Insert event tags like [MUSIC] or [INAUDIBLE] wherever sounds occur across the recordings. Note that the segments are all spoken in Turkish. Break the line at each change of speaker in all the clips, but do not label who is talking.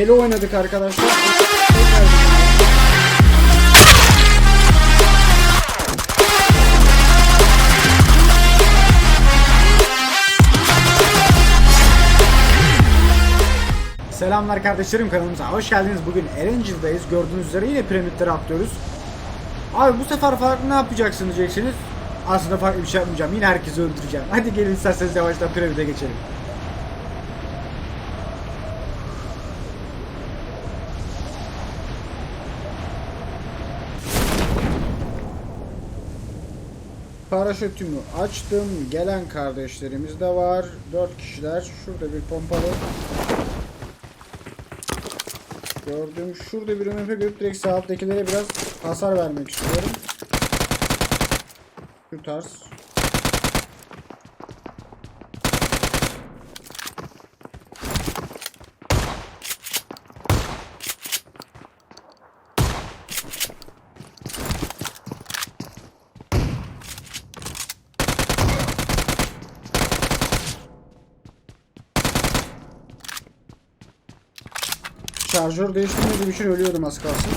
Deli oynadık arkadaşlar. Selamlar kardeşlerim kanalımıza hoş geldiniz. Bugün Erangel'dayız. Gördüğünüz üzere yine piramitlere atlıyoruz. Abi bu sefer farklı ne yapacaksın diyeceksiniz. Aslında farklı bir şey yapmayacağım. Yine herkesi öldüreceğim. Hadi gelin isterseniz yavaştan piramide geçelim. Paraşütümü açtım. Gelen kardeşlerimiz de var. 4 kişiler. Şurada bir pompalı. Gördüm. Şurada bir MF görüp direkt sağ alttakilere biraz hasar vermek istiyorum. Şu tarz. Şarjör değiştirmediğim için ölüyordum az kalsın.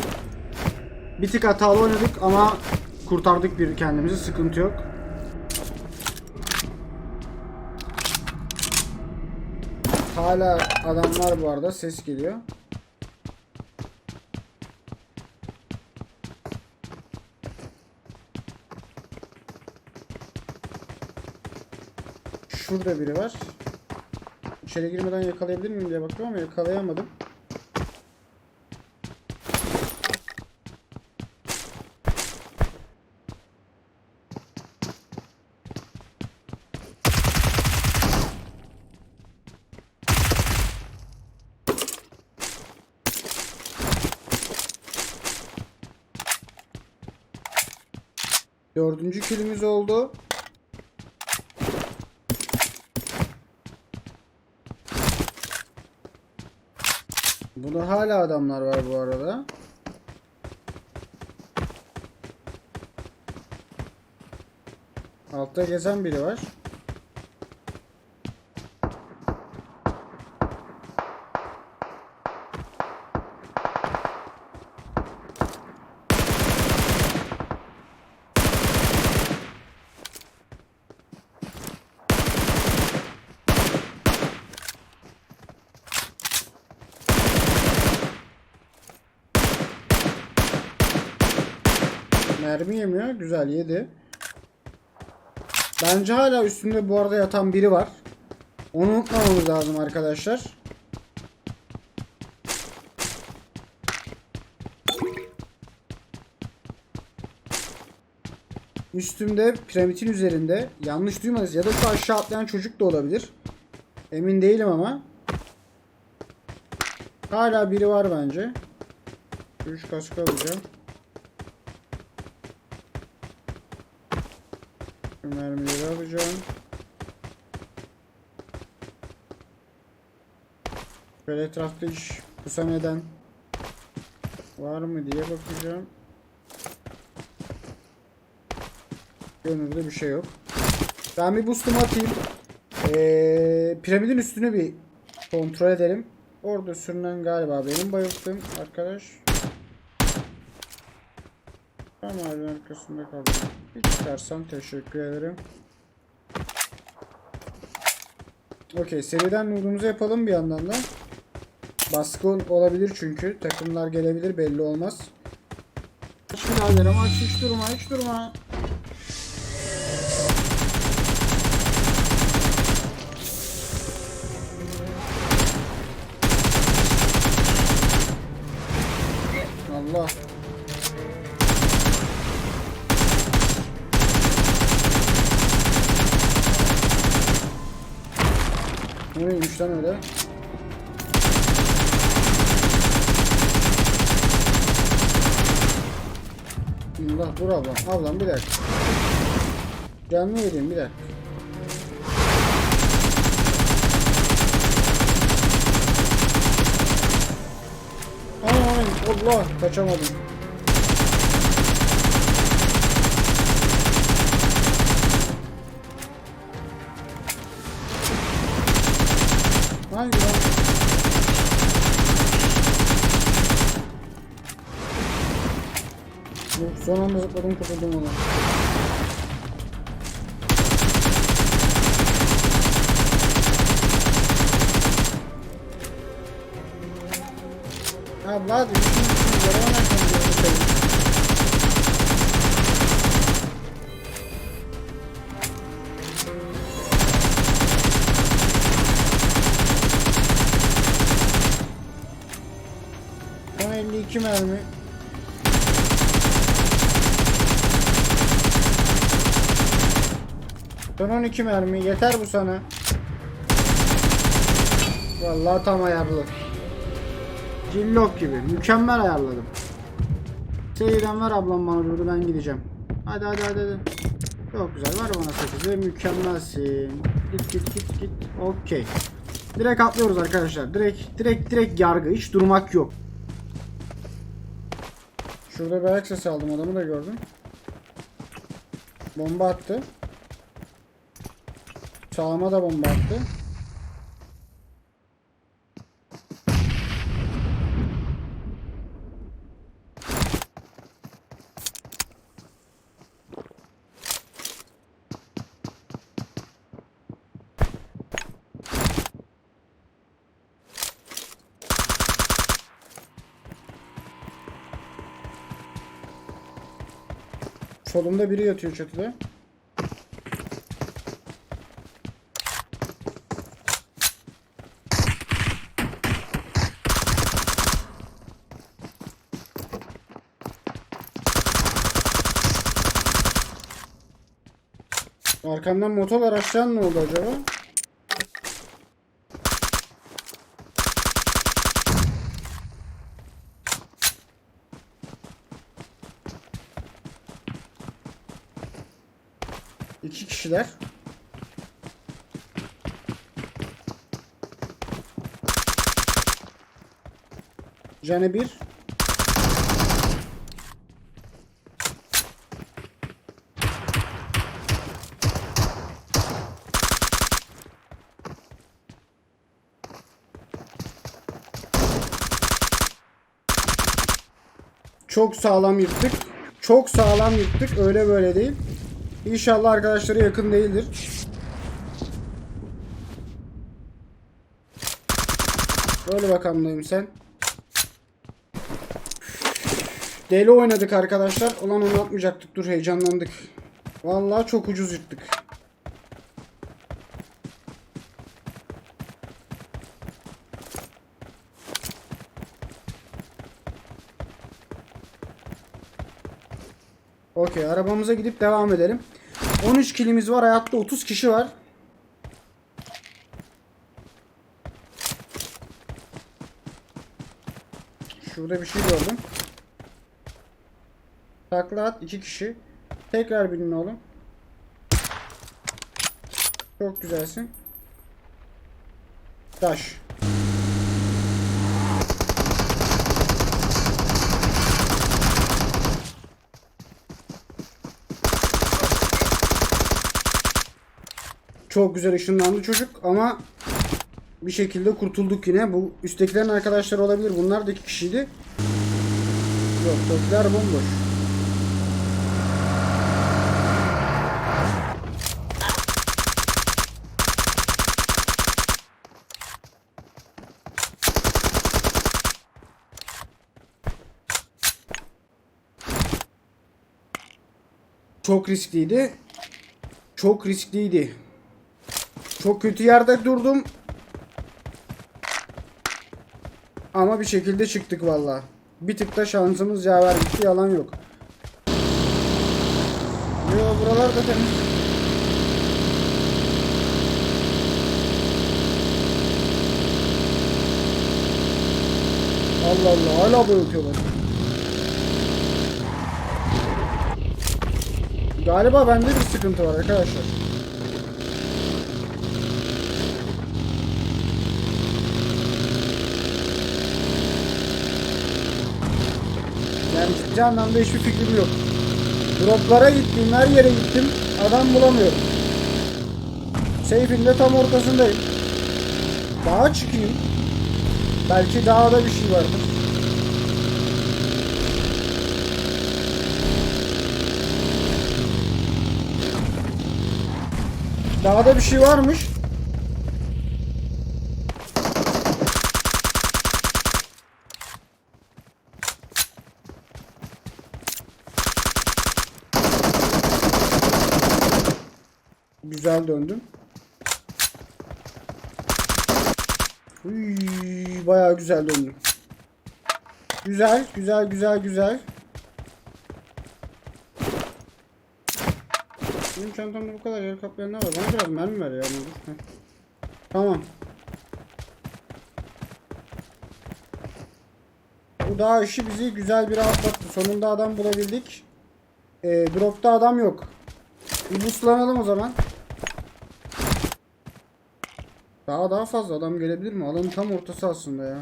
Bir tık hatalı oynadık ama kurtardık bir kendimizi sıkıntı yok. Hala adamlar bu arada ses geliyor. Şurada biri var. İçeri girmeden yakalayabilir miyim diye bakıyorum ama yakalayamadım. Dördüncü kilimiz oldu. Burada hala adamlar var bu arada. Altta gezen biri var. Mermi yemiyor. Güzel yedi. Bence hala üstünde bu arada yatan biri var. Onu unutmamamız lazım arkadaşlar. Üstümde piramidin üzerinde yanlış duymadınız ya da şu aşağı atlayan çocuk da olabilir. Emin değilim ama. Hala biri var bence. 3 kask alacağım. Şu mermileri alacağım. Şöyle etrafta iş pusan eden var mı diye bakacağım. Gönülde bir şey yok. Ben bir boost'umu atayım. Ee, piramidin üstünü bir kontrol edelim. Orada sürünen galiba benim bayılttığım arkadaş. Tam ağacın arkasında kaldım. Bir çıkarsam teşekkür ederim. Okey seriden nudumuzu yapalım bir yandan da. Baskı olabilir çünkü. Takımlar gelebilir belli olmaz. Birader ama hiç durma hiç durma. Allah. Bu neymiş lan öyle? Allah dur ablam. Ablam bir dakika. Canlı vereyim bir dakika. Allah kaçamadım. Son anda zıpladım kurtuldum onu. Abi üçüncü Son 12 mermi yeter bu sana. Vallahi tam ayarlı. Cillok gibi mükemmel ayarladım. Seyirden ver ablam bana doğru ben gideceğim. Hadi hadi hadi hadi. Çok güzel ver bana 8 ve mükemmelsin. Git git git git. Okey. Direkt atlıyoruz arkadaşlar. Direkt direkt direkt yargı hiç durmak yok. Şurada bir ayak sesi aldım adamı da gördüm. Bomba attı. Sağıma da bomba attı. Solumda biri yatıyor çatıda. Arkamdan motor araçtan ne oldu acaba? İki kişiler. Canı bir. Çok sağlam yırttık. Çok sağlam yırttık. Öyle böyle değil. İnşallah arkadaşları yakın değildir. Böyle bakalım sen. Deli oynadık arkadaşlar. Ulan onu atmayacaktık. Dur heyecanlandık. Vallahi çok ucuz yırttık. Okey arabamıza gidip devam edelim. 13 kilimiz var. Hayatta 30 kişi var. Şurada bir şey gördüm. Takla at 2 kişi. Tekrar binin oğlum. Çok güzelsin. Taş. Çok güzel ışınlandı çocuk ama bir şekilde kurtulduk yine. Bu üsttekilerin arkadaşları olabilir. Bunlar da iki kişiydi. Yok, tokiler bomboş. Çok riskliydi. Çok riskliydi. Çok kötü yerde durdum. Ama bir şekilde çıktık valla. Bir tık da şansımız yaver gitti yalan yok. Yo buralar da temiz. Allah Allah hala bayıltıyorlar. Galiba bende bir sıkıntı var arkadaşlar. ciddi anlamda hiçbir fikrim yok. Droplara gittim, her yere gittim. Adam bulamıyorum. Seyfinde tam ortasındayım. Dağa çıkayım. Belki dağda bir şey vardır. Dağda bir şey varmış. Döndüm. Uy, bayağı güzel döndüm. Güzel, güzel, güzel, güzel. Benim çantamda bu kadar yer kaplayan ne var? Bana biraz mermi ver ya. Tamam. Bu dağ işi bizi güzel bir rahatlattı. Sonunda adam bulabildik. Ee, dropta adam yok. Bir buslanalım o zaman. Daha daha fazla adam gelebilir mi? Alanın tam ortası aslında ya.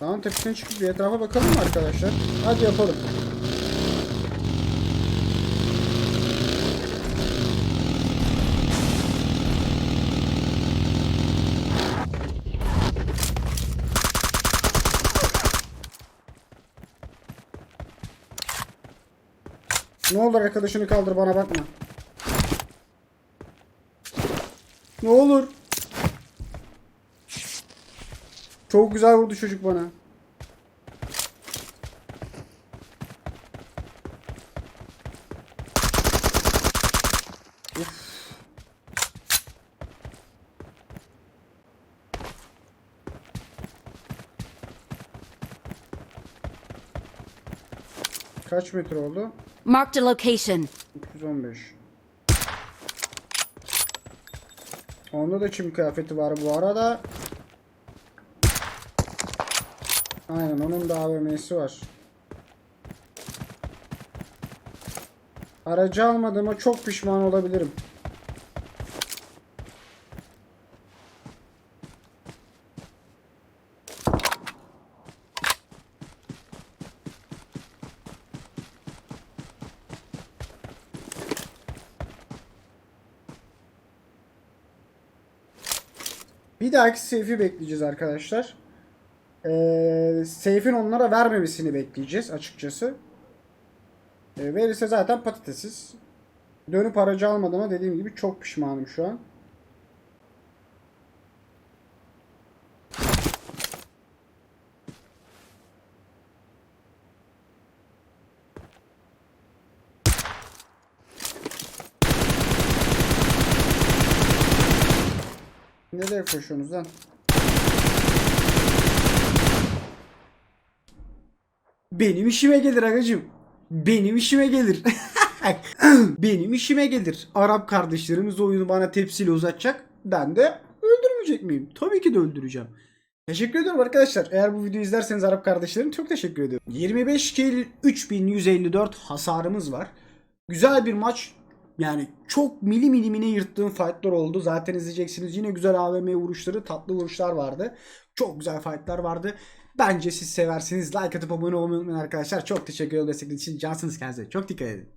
Dağın tepesine çıkıp bir etrafa bakalım mı arkadaşlar? Hadi yapalım. Ne olur arkadaşını kaldır bana bakma. Ne olur. Çok güzel vurdu çocuk bana. Kaç metre oldu?
Marked a location.
315. Onda da çim kıyafeti var bu arada. Aynen onun da AVM'si var. Aracı almadığıma çok pişman olabilirim. Bir dahaki seyfi bekleyeceğiz arkadaşlar. Ee, seyfin onlara vermemesini bekleyeceğiz açıkçası. Ee, verirse zaten patatesiz. Dönüp aracı almadığıma dediğim gibi çok pişmanım şu an. Nereye koşuyorsunuz lan? Benim işime gelir agacım. Benim işime gelir. [LAUGHS] Benim işime gelir. Arap kardeşlerimiz oyunu bana tepsiyle uzatacak. Ben de öldürmeyecek miyim? Tabii ki de öldüreceğim. Teşekkür ediyorum arkadaşlar. Eğer bu videoyu izlerseniz Arap kardeşlerim çok teşekkür ediyorum. 25 kill 3154 hasarımız var. Güzel bir maç. Yani çok mili milimine yırttığım fightlar oldu. Zaten izleyeceksiniz. Yine güzel AVM vuruşları, tatlı vuruşlar vardı. Çok güzel fightlar vardı. Bence siz seversiniz. Like atıp abone olmayı unutmayın arkadaşlar. Çok teşekkür ederim destekleriniz için. Cansınız kendinize. Çok dikkat edin.